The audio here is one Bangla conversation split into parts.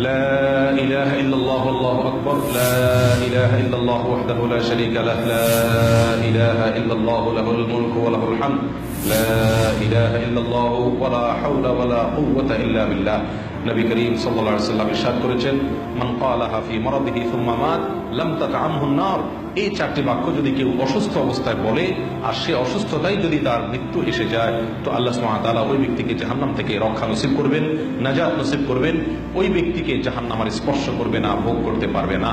لا إله إلا الله الله أكبر. لا إله إلا الله وحده لا شريك له. لا إله إلا الله, له الملك وله الحمد. لا إله إلا الله, ولا حول ولا قوة إلا بالله. নবী করিম সাল্লাল্লাহু আলাইহি সাল্লাম ইরশাদ করেছেন, মান ক্বালাহা ফি মারাদিহি সুম্মা মাত লাম তাতআমহু নার এই চারটি বাক্য যদি কেউ অসুস্থ অবস্থায় বলে, আর সে অসুস্থতাই যদি তার মৃত্যু এসে যায়, তো আল্লাহ সুবহানাহু ওই ব্যক্তিকে জাহান্নাম থেকে রক্ষা নসিব করবেন, নাজাত নসিব করবেন। ওই ব্যক্তিকে জাহান্নামের স্পর্শ করবে না ভোগ করতে পারবে না।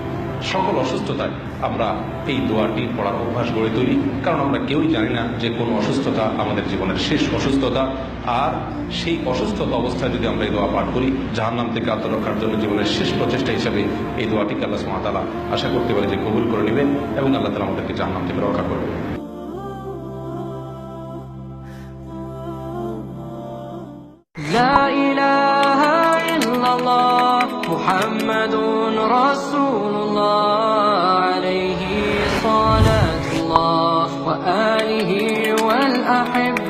সকল অসুস্থতায় আমরা এই দোয়াটি পড়ার অভ্যাস গড়ে তুলি। কারণ আমরা কেউই জানি না যে কোন অসুস্থতা আমাদের জীবনের শেষ অসুস্থতা। আর সেই অসুস্থতা অবস্থায় যদি আমরা এই দোয়া পাঠ করি যাহার নাম থেকে আত্মরক্ষার জন্য জীবনের শেষ প্রচেষ্টা হিসেবে এই দোয়াটি আল্লাহ সুমাতালা আশা করতে পারে যে কবুল করে নেবেন এবং আল্লাহ তালা আমাদেরকে যাহার নাম থেকে রক্ষা করবেন لا محمد رسول الله عليه صلاة الله وآله والأحبة